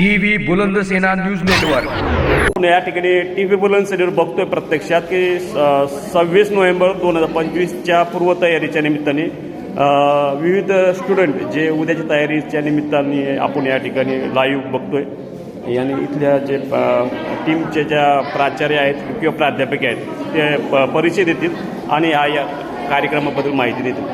T V Bulandsena news network. आपण या ठिकाणी टी व्ही बुलन्सवर बघतोय प्रत्यक्षात की सव्वीस नोव्हेंबर दोन हजार पंचवीसच्या पूर्वतयारीच्या निमित्ताने विविध स्टुडंट जे उद्याच्या तयारीच्या निमित्ताने आपण या ठिकाणी लाईव्ह बघतोय. आणि इथल्या जे टीमचे ज्या प्राचार्य आहेत किंवा प्राध्यापक आहेत ते प- परिचय देतील आणि या या कार्यक्रमाबद्दल माहिती देतील.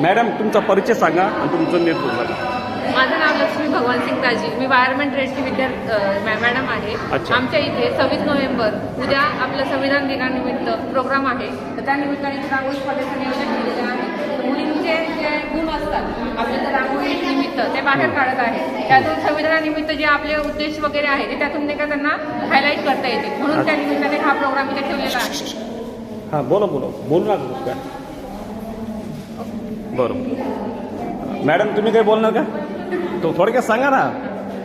मॅडम तुमचा परिचय सांगा आणि तुमचं नेतृत्व सांगा. माझं नाव लक्ष्मी भगवान सिंग ताजी मी वायरमॅन ट्रेडची विद्यार्थी मॅडम आहे. आमच्या इथे सव्वीस नोव्हेंबर उद्या आपलं संविधान दिनानिमित्त प्रोग्राम आहे. तर त्या निमित्ताने इथे रांगोळी स्पर्धेचं नियोजन केलेलं आहे. मुलींचे जे गुण असतात आपल्या त्या रांगोळी निमित्त ते बाहेर काढत आहे. त्यातून संविधानानिमित्त जे आपले उद्देश वगैरे आहे ते त्यातून नाही का त्यांना हायलाईट करता येते. म्हणून त्या निमित्ताने हा प्रोग्राम इथे ठेवलेला आहे. हां बोला बोला. बोलू नका काय बरं. मॅडम तुम्ही काही बोलणार का? तो थोडक्यात सांगा ना.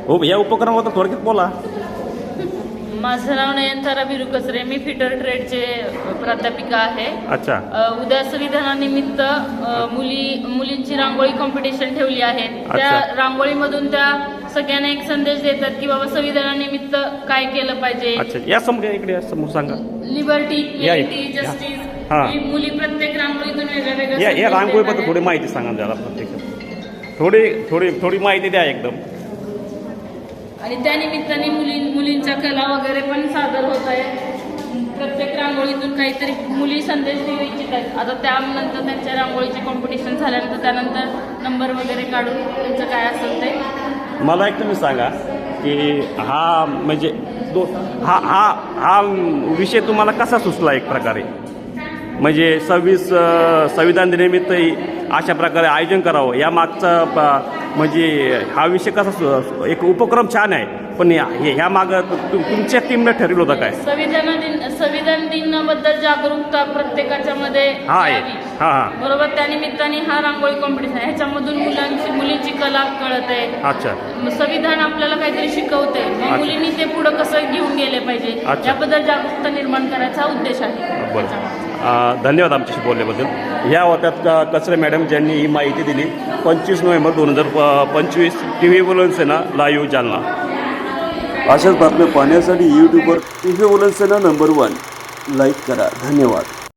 हो या उपक्रमाबद्दल थोडक्यात बोला. माझं नाव नयनतारा बिरू कचरे मी फिटर ट्रेडचे प्राध्यापिका आहे. अच्छा. उद्या संविधानानिमित्त मुली मुलींची रांगोळी कॉम्पिटिशन ठेवली आहे. त्या. रांगोळीमधून त्या सगळ्यांना एक संदेश देतात की बाबा संविधानानिमित्त काय केलं पाहिजे. या समोर इकडे समोर सांगा. Liberty equality. जस्टिस हा. मुली प्रत्येक रांगोळीतून वेगळ्या वेगळ्या या रांगोळीबद्दल थोडी. माहिती सांगा जरा प्रत्येक थोडी थोडी थोडी माहिती द्या एकदम. आणि त्या निमित्ताने मुली मुलींच्या कला वगैरे पण सादर होत आहे. प्रत्येक रांगोळीतून काहीतरी मुली संदेश देऊ इच्छित आहेत. आता त्यानंतर त्यांच्या रांगोळीचे कॉम्पिटिशन झाल्यानंतर त्यानंतर नंबर वगैरे काढून त्यांचं काय असेल ते. मला एक तुम्ही सांगा की हा म्हणजे दो हा हा हा विषय तुम्हाला कसा सुचला एक प्रकारे? म्हणजे सव्वीस संविधान दिनानिमित्त अशा प्रकारे आयोजन करावं. या मागचा म्हणजे हा विषय कसा एक उपक्रम छान आहे. पण हे- ह्या मागं तुमच्या टीमनं ठरवलं होतं काय? संविधान दिन संविधान दिनाबद्दल जागरूकता प्रत्येकाच्या मध्ये हा आहे. हां हां. बरोबर त्या निमित्ताने हा रांगोळी कॉम्पिटिशन ह्याच्यामधून मुलांची मुलींची कला कळत. आहे अच्छा संविधान आपल्याला काहीतरी शिकवते अच्छा. मुलींनी ते पुढं कसं घेऊन गेले पाहिजे अच्छा. याबद्दल जागरूकता निर्माण करायचा उद्देश आहे. धन्यवाद आमच्याशी बोलल्याबद्दल. ह्या होत्यात क- कचरे मॅडम ज्यांनी ही माहिती दिली पंचवीस नोव्हेंबर दोन हजार प- पंचवीस T V Bulandsena live Jalna. अशाच बातम्या पाहण्यासाठी यूट्यूबवर T V number one like करा. धन्यवाद.